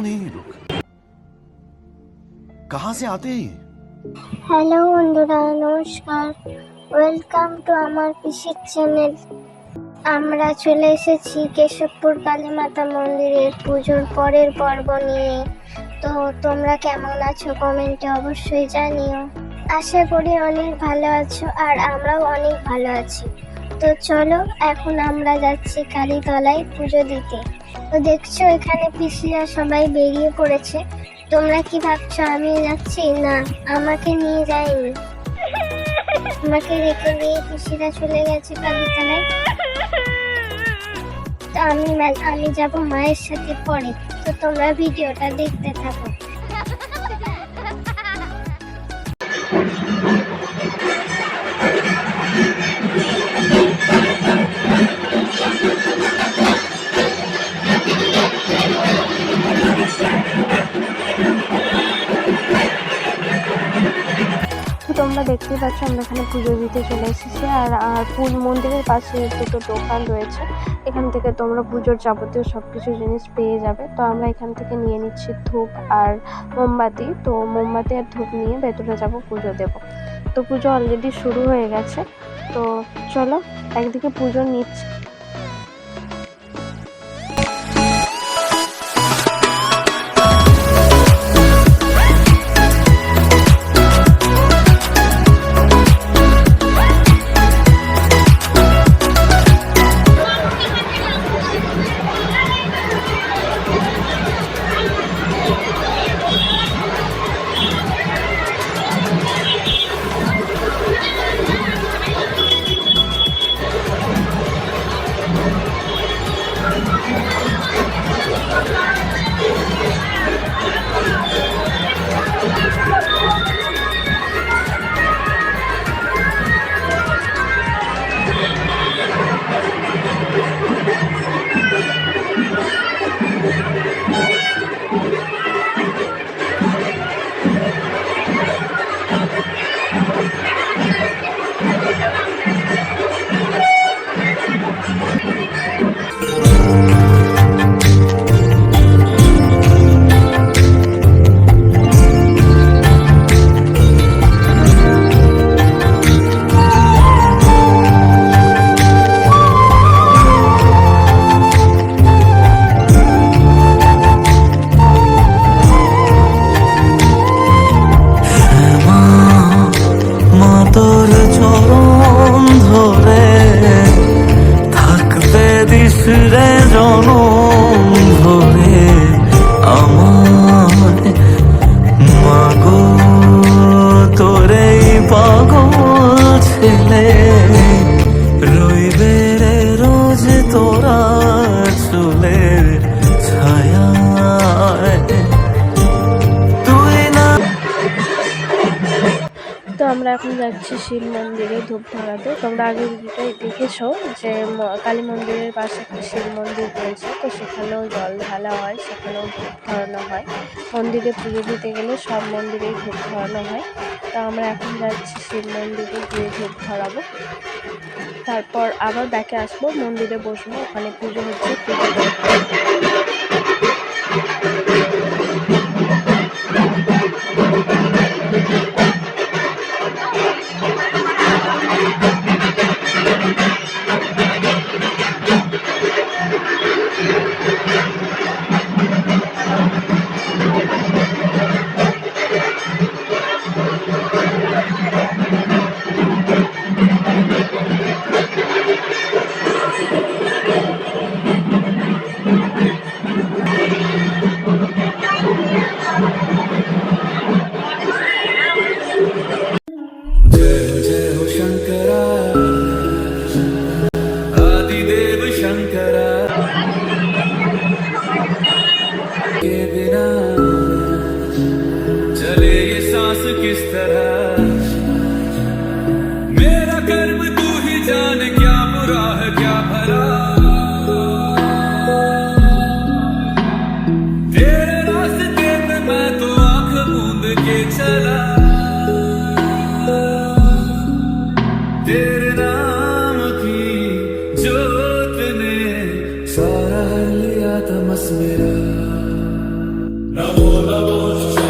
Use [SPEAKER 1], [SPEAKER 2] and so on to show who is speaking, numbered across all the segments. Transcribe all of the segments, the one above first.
[SPEAKER 1] कौन है ये लोग कहाँ से आते हैं ये
[SPEAKER 2] হ্যালো বন্ধুরা নমস্কার ওয়েলকাম টু আমার পিসির চ্যানেল আমরা চলে এসেছি কেশবপুর কালীমাতা মন্দিরের পুজোর পরের পর্ব নিয়ে তো তোমরা কেমন আছো কমেন্টে অবশ্যই জানিও আশা করি অনেক ভালো আছো আর আমরাও অনেক ভালো আছি তো চলো এখন আমরা যাচ্ছি কালীতলায় পুজো দিতে তো দেখছ, এখানে পিসিরা সবাই বেরিয়ে পড়েছে। তোমরা কি ভাবছ, আমি যাচ্ছি? না, আমাকে নিয়ে যায়নি। আমাকে রেখে দিয়ে পিসিরা চলে গেছে কালীতলায়। তো আমি আমি যাব মায়ের সাথে পরে। তো তোমরা ভিডিওটা দেখতে থাকো।
[SPEAKER 3] তোমরা দেখতে পাচ্ছ, আমরা এখানে পুজো দিতে চলে এসেছি। আর আর মন্দিরের পাশে দুটো দোকান রয়েছে। এখান থেকে তোমরা পুজোর যাবতীয় সব কিছু জিনিস পেয়ে যাবে। তো আমরা এখান থেকে নিয়ে নিচ্ছি ধূপ আর মোমবাতি। তো মোমবাতি আর ধূপ নিয়ে ভেতরে যাব, পুজো দেব। তো পুজো অলরেডি শুরু হয়ে গেছে। তো চলো, একদিকে পুজো নিচ্ছি। এখন যাচ্ছি শিব মন্দিরে ধূপ ধরাতে তোমরা আগে ভিডিওটাই দেখেছ যে কালী মন্দিরের পাশে একটা শিব মন্দির রয়েছে। তো সেখানেও জল ঢালা হয়, সেখানেও ধূপ ধরানো হয়। মন্দিরে পুজো দিতে গেলে সব মন্দিরেই ধূপ ধরানো হয়। তো আমরা এখন যাচ্ছি শিব মন্দিরে গিয়ে ধূপ ধরাবো। তারপর আবার ব্যাকে আসব, মন্দিরে বসবো। ওখানে পুজো হচ্ছে। পুজো
[SPEAKER 4] सांस किस तरह? मेरा कर्म तू ही जाने, क्या बुरा है, क्या भला? तेरे रास्ते पे तो चला। नाम जोत ने सारा लिया मेरा। सृष्टि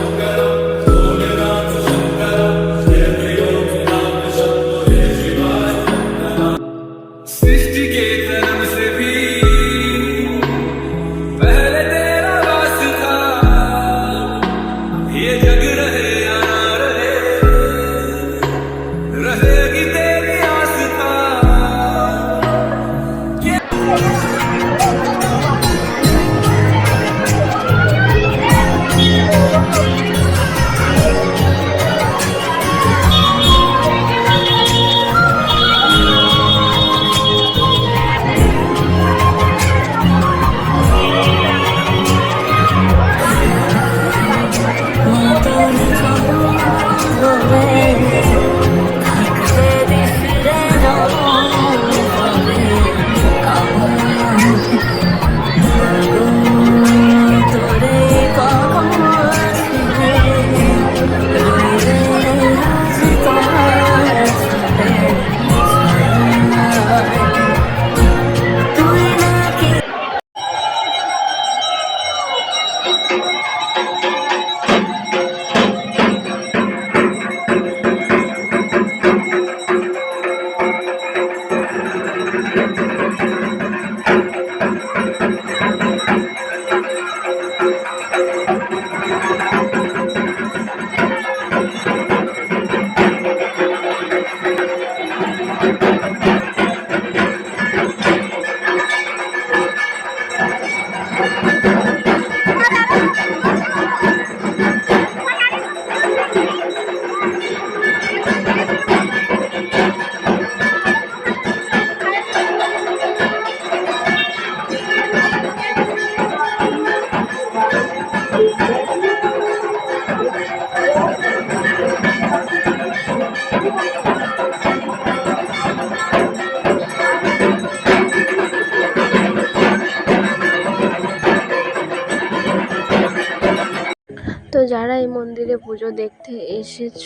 [SPEAKER 3] তো যারা এই মন্দিরে পুজো দেখতে এসেছ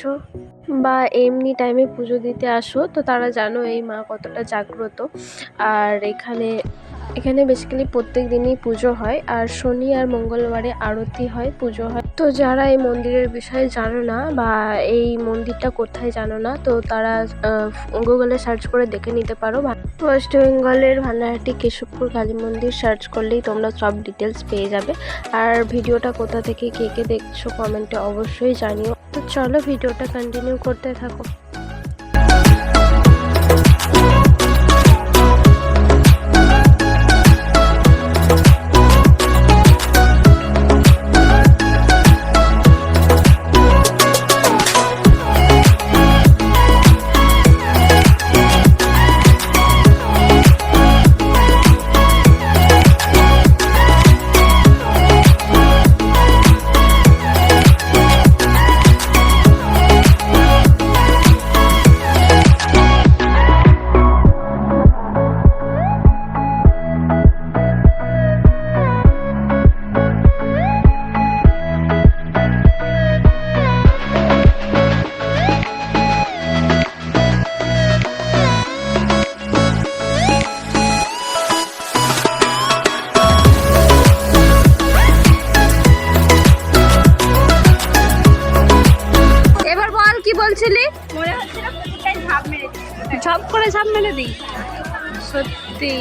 [SPEAKER 3] বা এমনি টাইমে পুজো দিতে আসো, তো তারা জানো এই মা কতটা জাগ্রত। আর এখানে এখানে বেসিক্যালি প্রত্যেক দিনই পুজো হয় আর শনি আর মঙ্গলবারে আরতি হয়, পুজো হয়। তো যারা এই মন্দিরের বিষয়ে জানো না বা এই মন্দিরটা কোথায় জানো না, তো তারা গুগলে সার্চ করে দেখে নিতে পারো। ওয়েস্ট বেঙ্গলের ভান্ডারহাটি কেশবপুর কালী মন্দির সার্চ করলেই তোমরা সব ডিটেলস পেয়ে যাবে। আর ভিডিওটা কোথা থেকে কে কে দেখছ কমেন্টে অবশ্যই জানিও। তো চলো ভিডিওটা কন্টিনিউ করতে থাকো। করে ঝাপ মেরে দিই। সত্যি।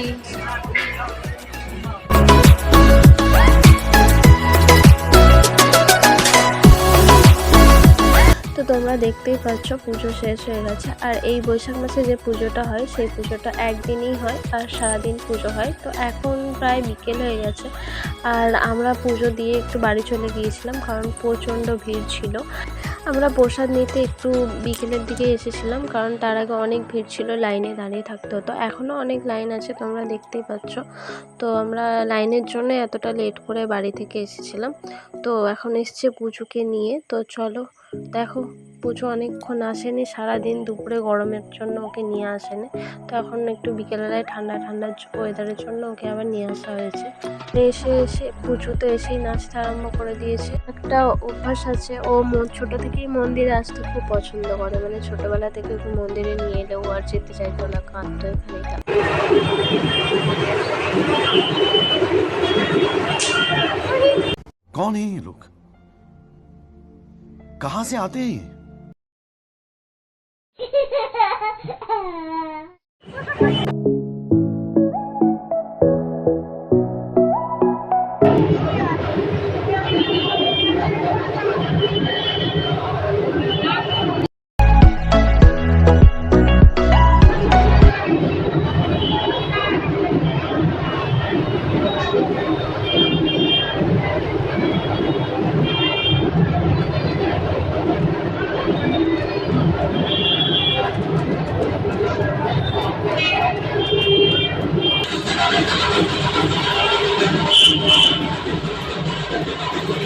[SPEAKER 3] তো তোমরা দেখতেই পাচ্ছ পুজো শেষ হয়ে গেছে। আর এই বৈশাখ মাসে যে পুজোটা হয় সেই পুজোটা একদিনই হয় আর সারাদিন পুজো হয়। তো এখন প্রায় বিকেল হয়ে গেছে। আর আমরা পুজো দিয়ে একটু বাড়ি চলে গিয়েছিলাম কারণ প্রচণ্ড ভিড় ছিল। আমরা প্রসাদ নিতে একটু বিকেলের দিকে এসেছিলাম, কারণ তার আগে অনেক ভিড় ছিল, লাইনে দাঁড়িয়ে থাকতে হতো। এখনও অনেক লাইন আছে, তোমরা দেখতেই পাচ্ছ। তো আমরা লাইনের জন্য এতটা লেট করে বাড়ি থেকে এসেছিলাম। তো এখন এসছে পুজোকে নিয়ে। তো চলো, দেখো, পুজো অনেকক্ষণ আসেনি, সারাদিন দুপুরে গরমের জন্য ওকে নিয়ে আসেনি। তো এখন একটু বিকেলবেলায় ঠান্ডা ঠান্ডা ওয়েদারের জন্য ওকে আবার নিয়ে আসা হয়েছে। এসে এসে পুজোতে এসেই নাচতে আরম্ভ করে দিয়েছে একটা অভ্যাস আছে ও মন ছোটো থেকেই মন্দিরে আসতে খুব পছন্দ করে মানে ছোটোবেলা থেকে ওকে মন্দিরে নিয়ে এলেও আর যেতে চাইতো না কাঁদতো এখানেই থাকতো
[SPEAKER 1] कौन है ये लोग कहां से आते हैं ये?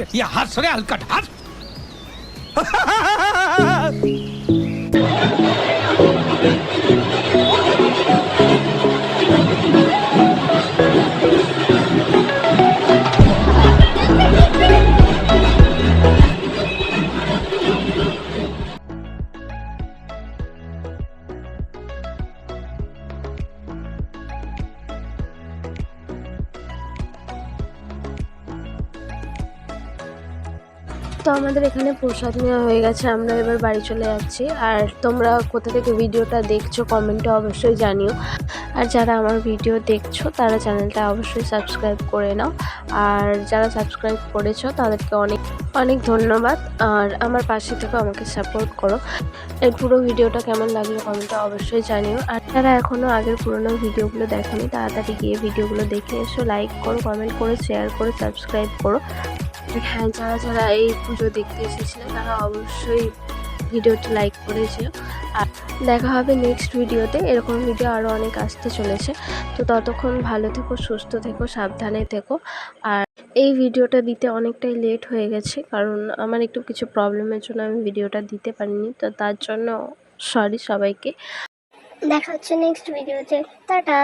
[SPEAKER 5] अरे हंस रे हलकट हंस।
[SPEAKER 3] আমাদের এখানে প্রসাদ নেওয়া হয়ে গেছে, আমরা এবার বাড়ি চলে যাচ্ছি। আর তোমরা কোথা থেকে ভিডিওটা দেখছ কমেন্টে অবশ্যই জানিও। আর যারা আমার ভিডিও দেখছ, তারা চ্যানেলটা অবশ্যই সাবস্ক্রাইব করে নাও। আর যারা সাবস্ক্রাইব করেছ, তাদেরকে অনেক অনেক ধন্যবাদ। আর আমার পাশে থেকে, আমাকে সাপোর্ট করো। এই পুরো ভিডিওটা কেমন লাগল কমেন্টে অবশ্যই জানিও। আর যারা এখনও আগের পুরোনো ভিডিওগুলো দেখোনি, তাড়াতাড়ি গিয়ে ভিডিওগুলো দেখে এসো। লাইক করো কমেন্ট করো শেয়ার করে সাবস্ক্রাইব করো। হ্যাঁ যারা যারা এই পুজো দেখতে এসেছিলে, তারা অবশ্যই ভিডিওটি লাইক করেছে। আর দেখা হবে নেক্সট ভিডিওতে। এরকম ভিডিও আরও অনেক আসতে চলেছে। তো ততক্ষণ ভালো থেকো, সুস্থ থেকো, সাবধানে থেকো। আর এই ভিডিওটা দিতে অনেকটাই লেট হয়ে গেছে, কারণ আমার একটু কিছু প্রবলেমের জন্য আমি ভিডিওটা দিতে পারিনি। তো তার জন্য সরি সবাইকে।
[SPEAKER 2] দেখা হচ্ছে নেক্সট ভিডিওতে টাটা!